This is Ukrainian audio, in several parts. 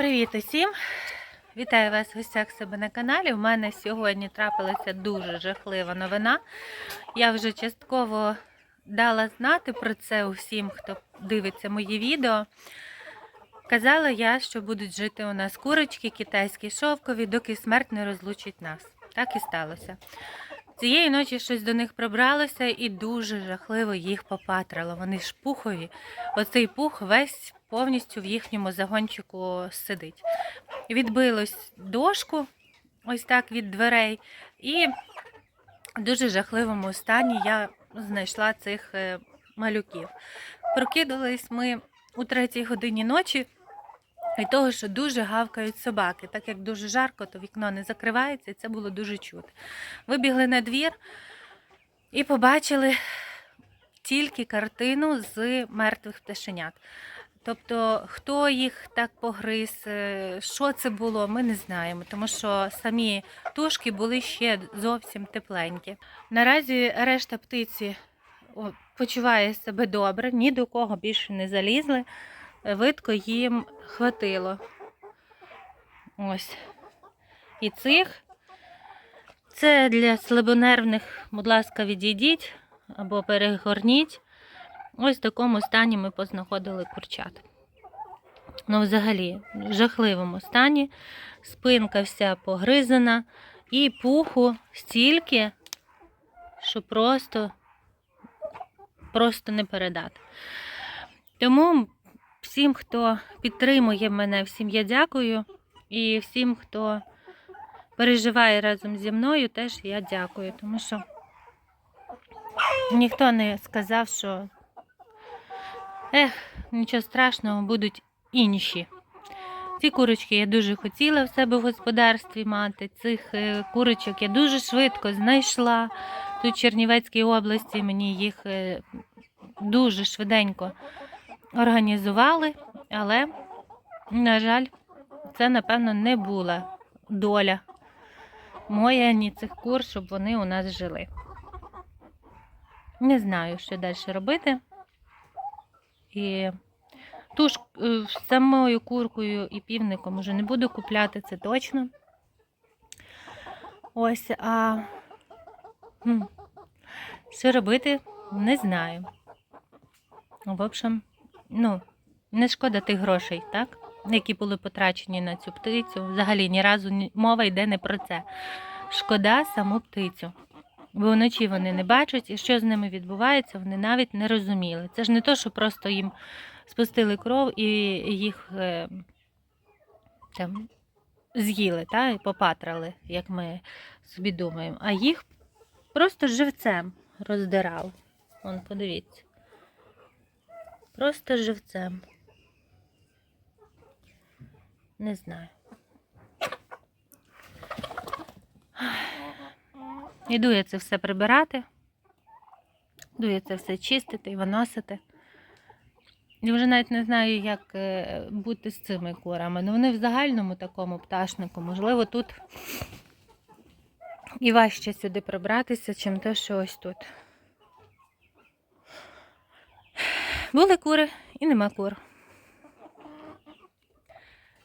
Привіт усім! Вітаю вас в гостях себе на каналі. У мене сьогодні трапилася дуже жахлива новина. Я вже частково дала знати про це усім, хто дивиться мої відео. Казала я, що будуть жити у нас курочки, китайські шовкові, доки смерть не розлучить нас. Так і сталося. Цієї ночі щось до них пробралося і дуже жахливо їх попатрало. Вони ж пухові. Оцей пух весь повністю в їхньому загончику сидить. Відбилось дошку, ось так від дверей, і в дуже жахливому стані я знайшла цих е, малюків. Прокидались ми у третій годині ночі. Від того, що дуже гавкають собаки. Так як дуже жарко, то вікно не закривається, і це було дуже чути. Вибігли на двір і побачили тільки картину з мертвих пташенят. Тобто, хто їх так погриз, е, що це було, ми не знаємо, тому що самі тушки були ще зовсім тепленькі. Наразі решта птиці почуває себе добре, ні до кого більше не залізли. Видко їм хватило. Ось. І цих. Це для слабонервних, будь ласка, відійдіть або перегорніть. Ось в такому стані ми познаходили курчат. Ну, взагалі, в жахливому стані. Спинка вся погризана, і пуху стільки, що просто, просто не передати. Тому всім, хто підтримує мене, всім я дякую. І всім, хто переживає разом зі мною, теж я дякую, тому що ніхто не сказав, що ех, нічого страшного, будуть інші. Ці курочки я дуже хотіла в себе в господарстві мати. Цих е, курочок я дуже швидко знайшла. Тут в Чернівецькій області мені їх е, дуже швиденько організували, але, на жаль, це, напевно, не була доля моя, ні цих кур, щоб вони у нас жили. Не знаю, що далі робити. І ту ж е, самою куркою і півником вже не буду купляти, це точно. Ось, а що робити, не знаю. В общем, ну, не шкода тих грошей, так? Які були потрачені на цю птицю. Взагалі ні разу мова йде не про це. Шкода саму птицю. Бо вночі вони не бачать, і що з ними відбувається, вони навіть не розуміли. Це ж не то, що просто їм спустили кров і їх е, там, з'їли, та, і попатрали, як ми собі думаємо. А їх просто живцем роздирав. Вон, подивіться. Просто живцем. Не знаю. Іду я це все прибирати. Іду я це все чистити і виносити. І вже навіть не знаю, як е, бути з цими курами. Ну вони в загальному такому пташнику. Можливо, тут і важче сюди прибратися, чим те, що ось тут. Були кури і нема кур.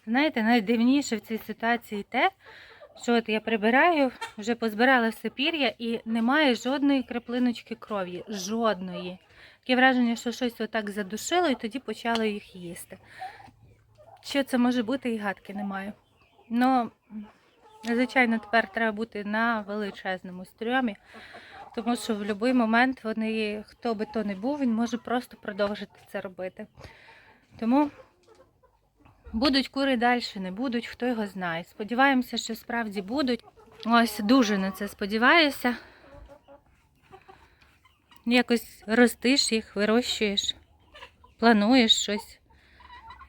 Знаєте, найдивніше в цій ситуації те, що от я прибираю, вже позбирала все пір'я і немає жодної краплиночки крові. Жодної. Таке враження, що щось отак задушило і тоді почало їх їсти. Що це може бути, і гадки немає. Ну, звичайно, тепер треба бути на величезному стрьомі, тому що в будь-який момент вони, хто би то не був, він може просто продовжити це робити. Тому будуть кури далі, не будуть, хто його знає. Сподіваємося, що справді будуть. Ось дуже на це сподіваюся. Якось ростиш їх, вирощуєш, плануєш щось.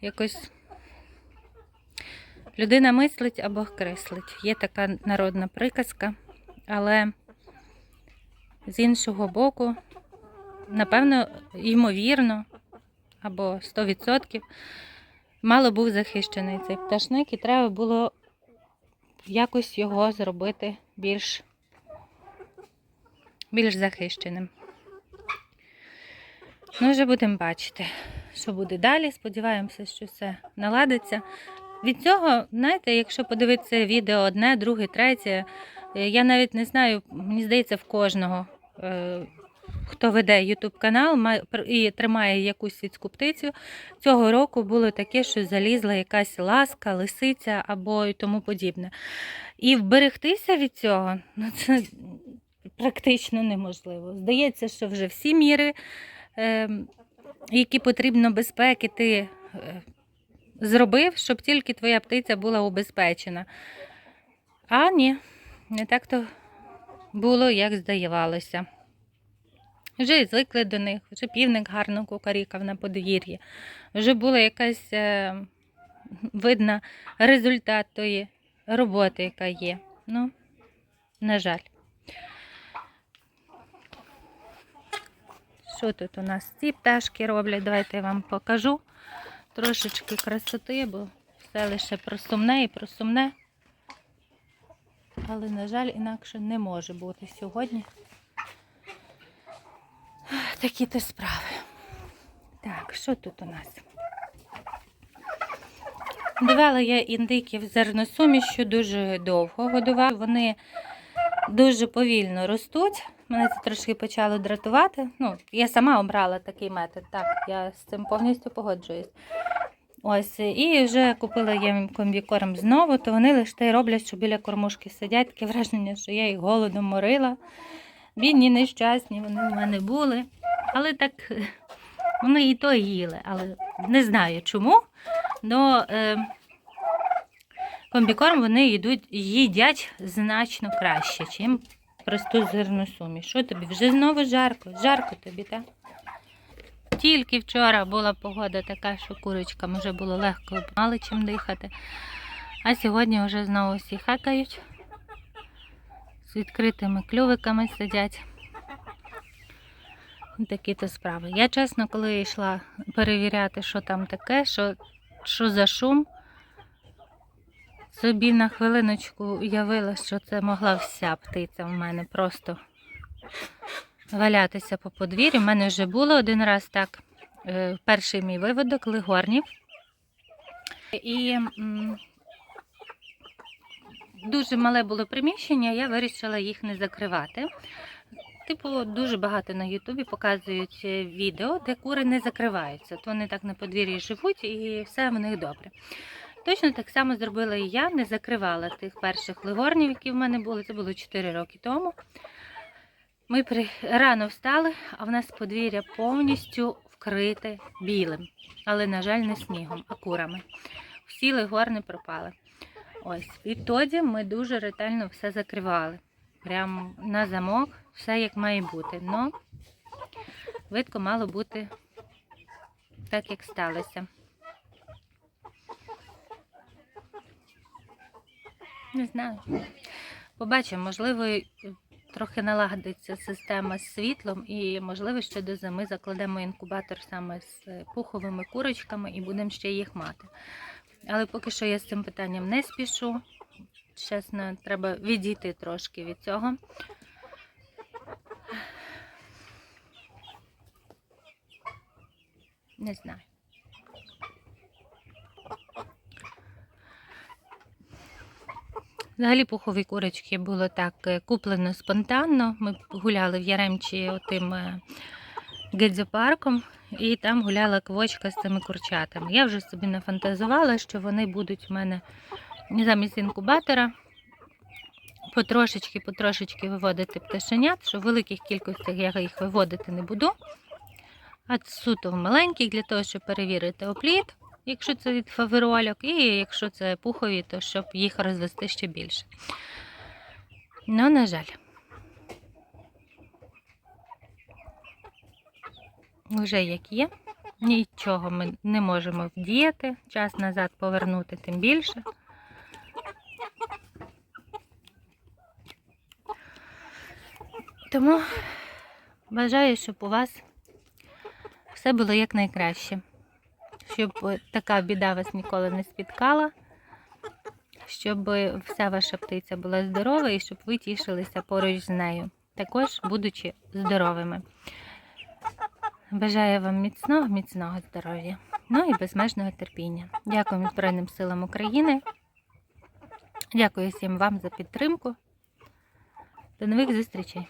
Якось людина мислить або креслить. Є така народна приказка, але з іншого боку, напевно, ймовірно, або 100%, мало був захищений цей пташник, і треба було якось його зробити більш, більш захищеним. Ну, вже будемо бачити, що буде далі. Сподіваємося, що все наладиться. від цього, знаєте, якщо подивитися відео одне, друге, третє, я навіть не знаю, мені здається, в кожного, хто веде YouTube канал і тримає якусь світську птицю, цього року було таке, що залізла якась ласка, лисиця або і тому подібне. І вберегтися від цього, ну це практично неможливо. Здається, що вже всі міри, е, які потрібно безпеки, ти е, зробив, щоб тільки твоя птиця була убезпечена. А ні, не так то було, як здавалося. Вже й звикли до них, вже півник гарно кукарікав на подвір'ї, вже була якась е, видна результат тої роботи, яка є. Ну, на жаль. Що тут у нас ці пташки роблять? Давайте я вам покажу трошечки красоти, бо все лише про сумне і про сумне. Але, на жаль, інакше не може бути сьогодні. Такі то справи. Так, що тут у нас? Давала я індиків зерносумішю дуже довго годувала. Вони дуже повільно ростуть. Мене це трошки почало дратувати. Ну, я сама обрала такий метод, так, я з цим повністю погоджуюсь. Ось, і вже купила я їм комбікорм знову, то вони лише те роблять, що біля кормушки сидять. Таке враження, що я їх голодом морила. Бідні, нещасні, вони в мене були. Але так вони і то їли. Але не знаю чому. Но е, комбікорм вони їдуть, їдять значно краще, ніж просту зерну суміш. Що тобі? Вже знову жарко. Жарко тобі, так? Тільки вчора була погода така, що курочкам вже було легко, мали чим дихати. А сьогодні вже знову всі хакають. З відкритими клювиками сидять. Такі то справи. Я чесно, коли йшла перевіряти, що там таке, що, що за шум, собі на хвилиночку уявила, що це могла вся птиця в мене просто валятися по подвір'ю. У мене вже було один раз так. е, Перший мій виводок лигорнів. І дуже мале було приміщення, я вирішила їх не закривати. Типу, дуже багато на Ютубі показують е, відео, де кури не закриваються. То вони так на подвір'ї живуть і все в них добре. Точно так само зробила і я, не закривала тих перших лигорнів, які в мене були. Це було 4 роки тому. Ми при... рано встали, а в нас подвір'я повністю вкрите білим, але, на жаль, не снігом, а курами. Всі лигорни пропали. Ось, відтоді ми дуже ретельно все закривали. Прямо на замок, все як має бути. Но видко мало бути так, як сталося. Не знаю. Побачимо, можливо, трохи налагодиться система з світлом, і, можливо, ще до зими закладемо інкубатор саме з пуховими курочками і будемо ще їх мати. Але поки що я з цим питанням не спішу. Чесно, треба відійти трошки від цього. Не знаю. Взагалі пухові курочки було так е, куплено спонтанно. Ми гуляли в Яремчі отим е, гедзопарком, і там гуляла квочка з цими курчатами. Я вже собі нафантазувала, що вони будуть в мене замість інкубатора потрошечки, потрошечки виводити пташенят, що в великих кількостях я їх виводити не буду. А суто в маленьких для того, щоб перевірити опліт, якщо це від фаверольок, і якщо це пухові, то щоб їх розвести ще більше. Ну, на жаль. Вже як є. Нічого ми не можемо вдіяти. Час назад повернути тим більше. Тому бажаю, щоб у вас все було якнайкраще. Щоб така біда вас ніколи не спіткала, щоб вся ваша птиця була здорова і щоб ви тішилися поруч з нею, також будучи здоровими. Бажаю вам міцного, міцного здоров'я. Ну і безмежного терпіння. Дякую Збройним силам України. Дякую всім вам за підтримку. До нових зустрічей!